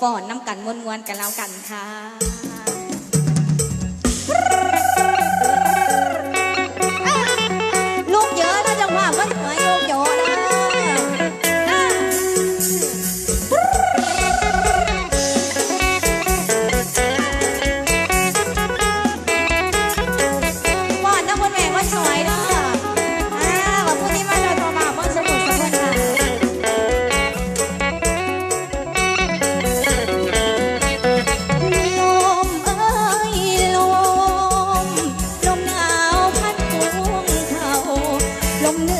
ฝ่อนน้ำกันมวนๆกันแล้วกันค่ะ I'm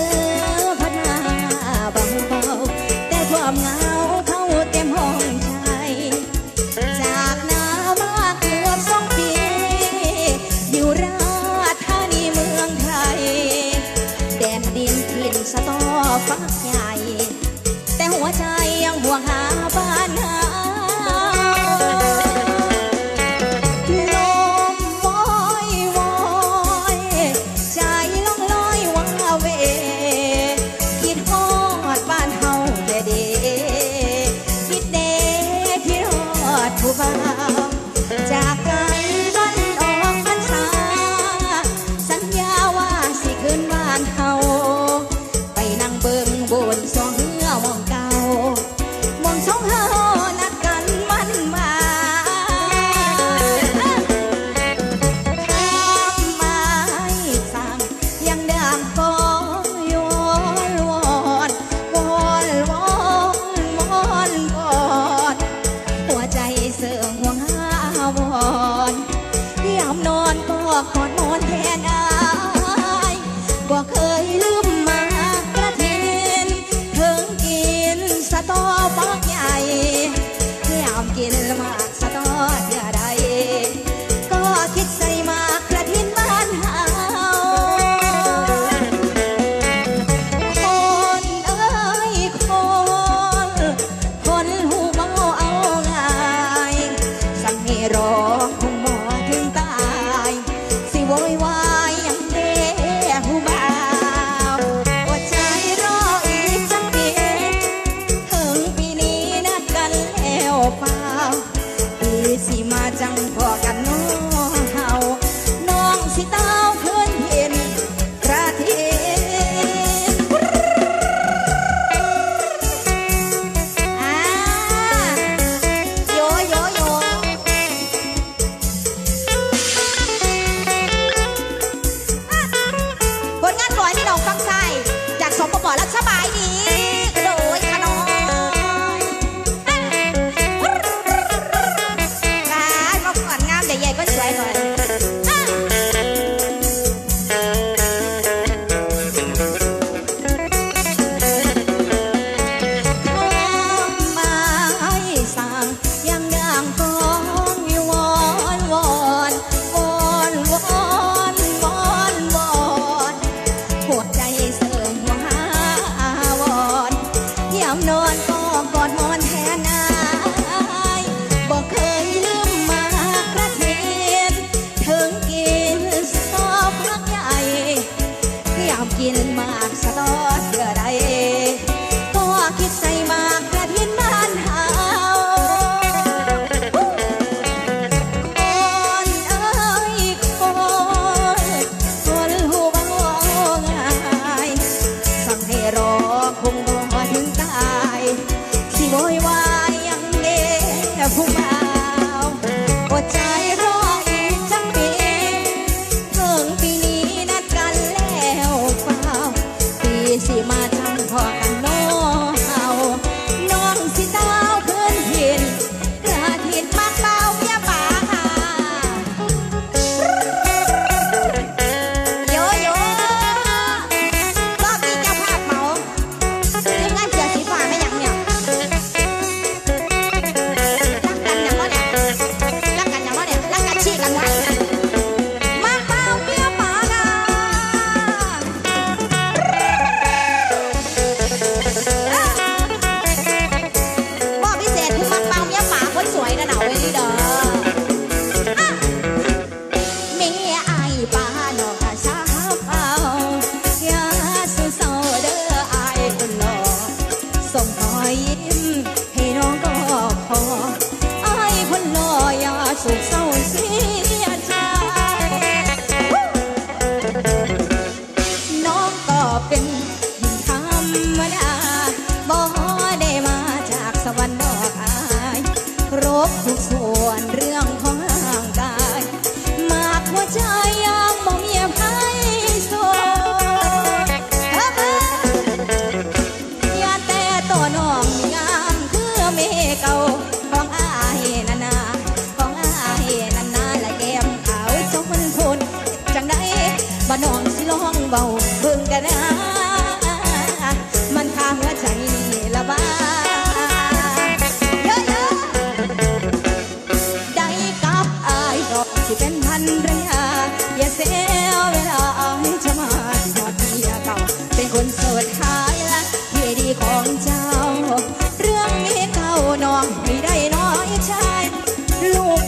อนยามนอนก็กอดนอนแทนอา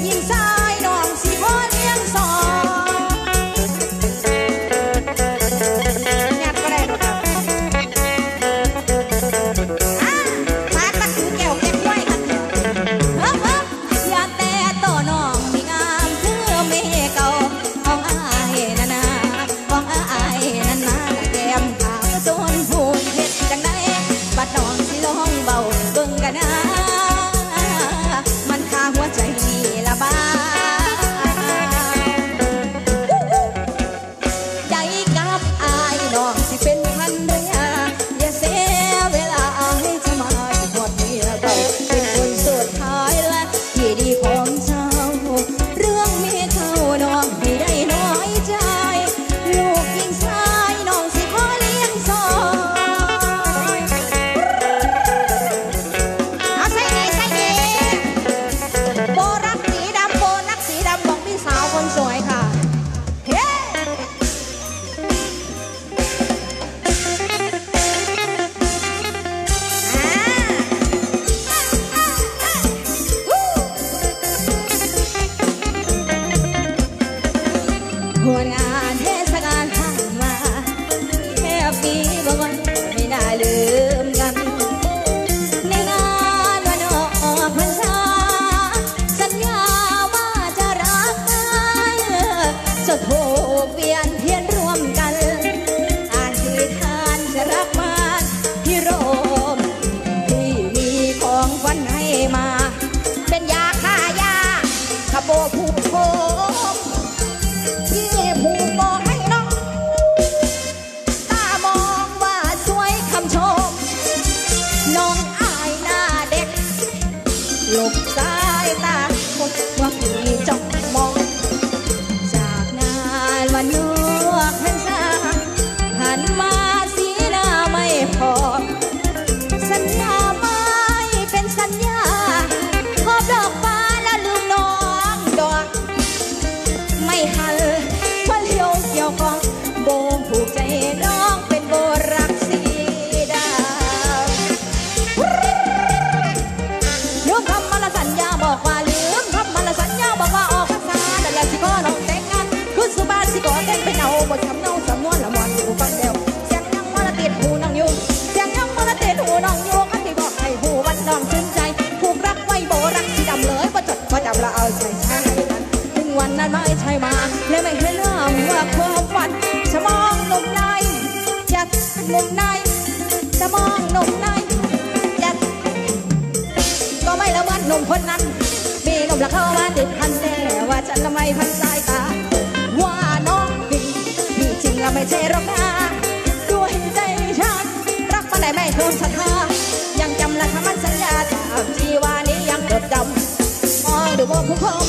yin ฉันทำไมพันสายตา ว่าน้องดีดีจริงและไม่ใช่รองนาด้วยใจฉัน รักมาไหนไม่คืนศรัทธายังจำและทำมันสัญญาถามจีว่านี้ยังเก็ดจำมองดูว่าผู้พม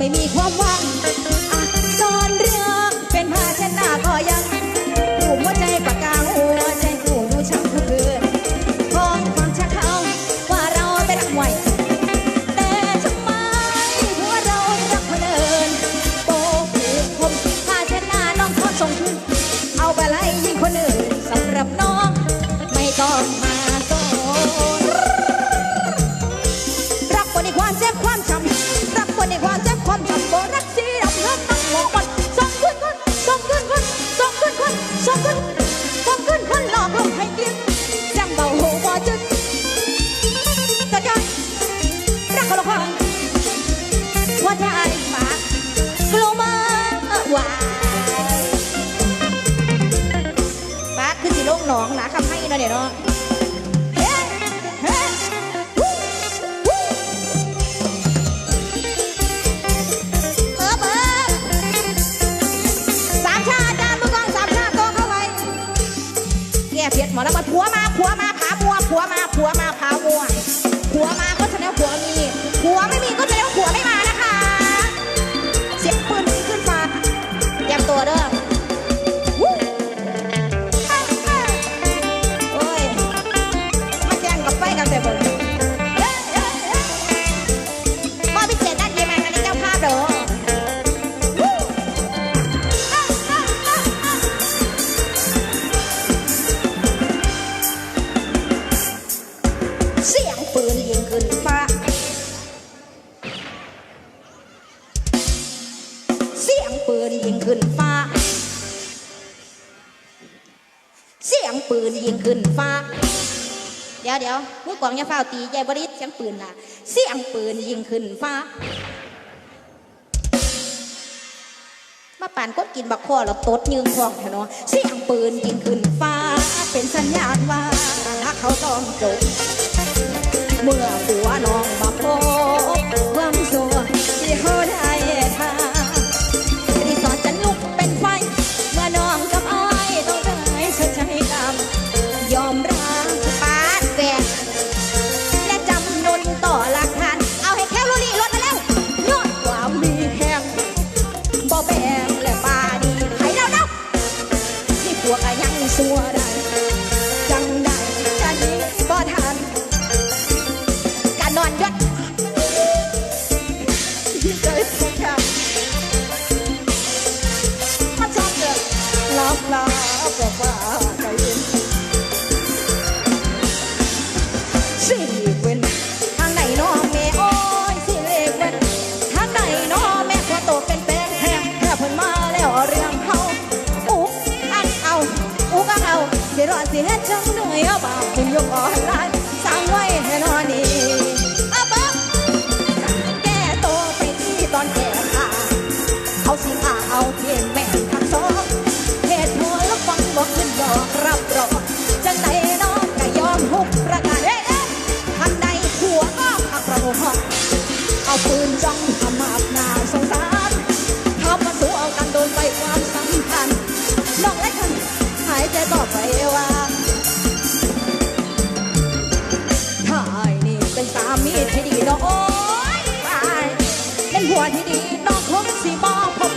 ไม่มีความ เดี๋ยวมือกองยาเฝ้าตียายบริษเสียงปืนล่ะ เสียงปืนยิงขึ้นฟ้า มาป่านก้นกินบักคอแล้วตดยืงคองเถอะเนอะเสียงปืนยิงขึ้นฟ้า เป็นสัญญาณว่าถ้าเขาต้องจบเมื่อหัวนอน จ้องทำมาบนาวสงสารเขามาสู้เอากันโดนไปความสำคัญน้องเละคันหายใจต่อไปว่าถ้าไอ้นี่เป็นสามีที่ดีน้องโอ้ยตายเป็นหัวที่ดีน้องคงสิบอพบ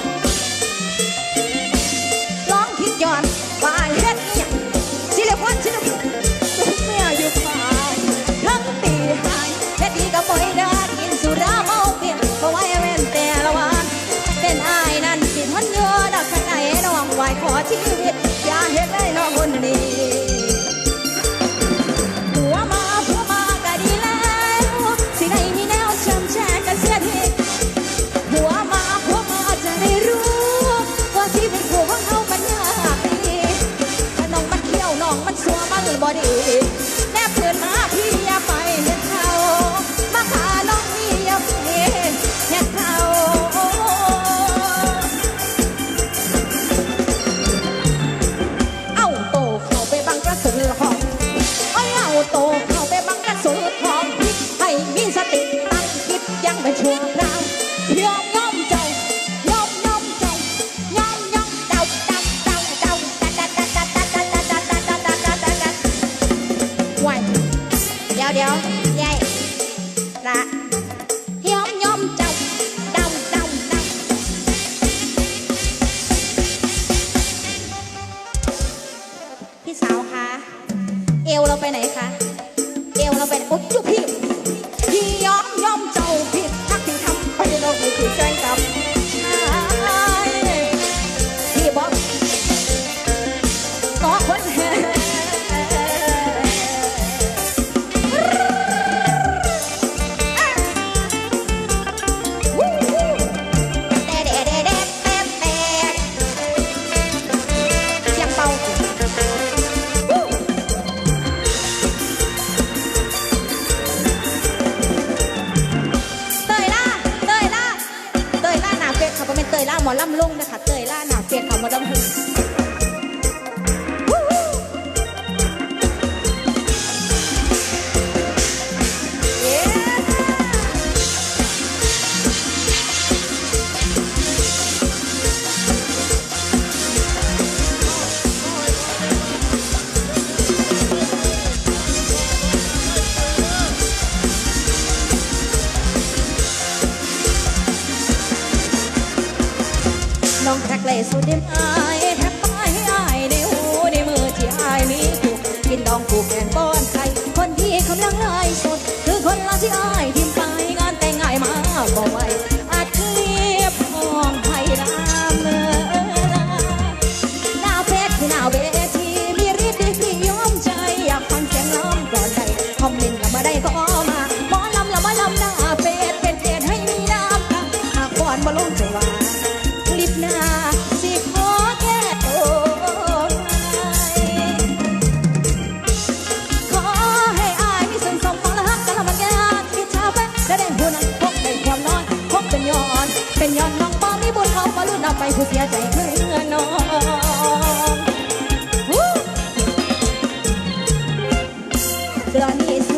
เป็นยอนน้องป้อมีบุญเขามาลุ้นเอาไปผู้เสียใจเพื่อนน้องตอนนี้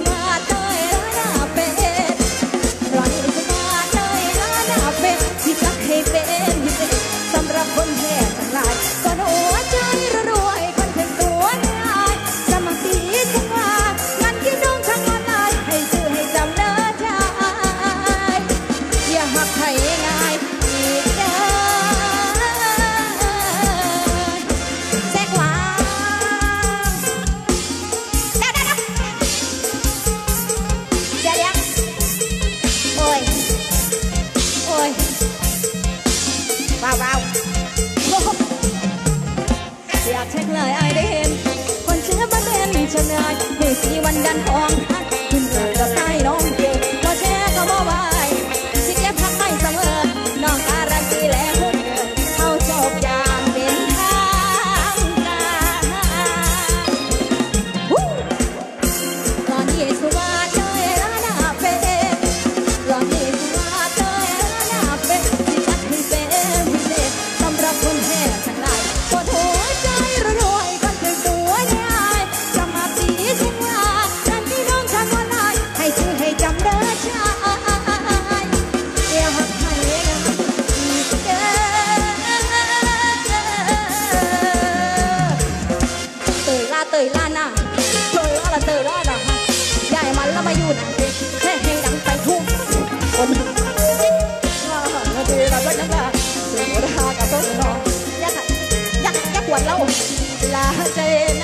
là trên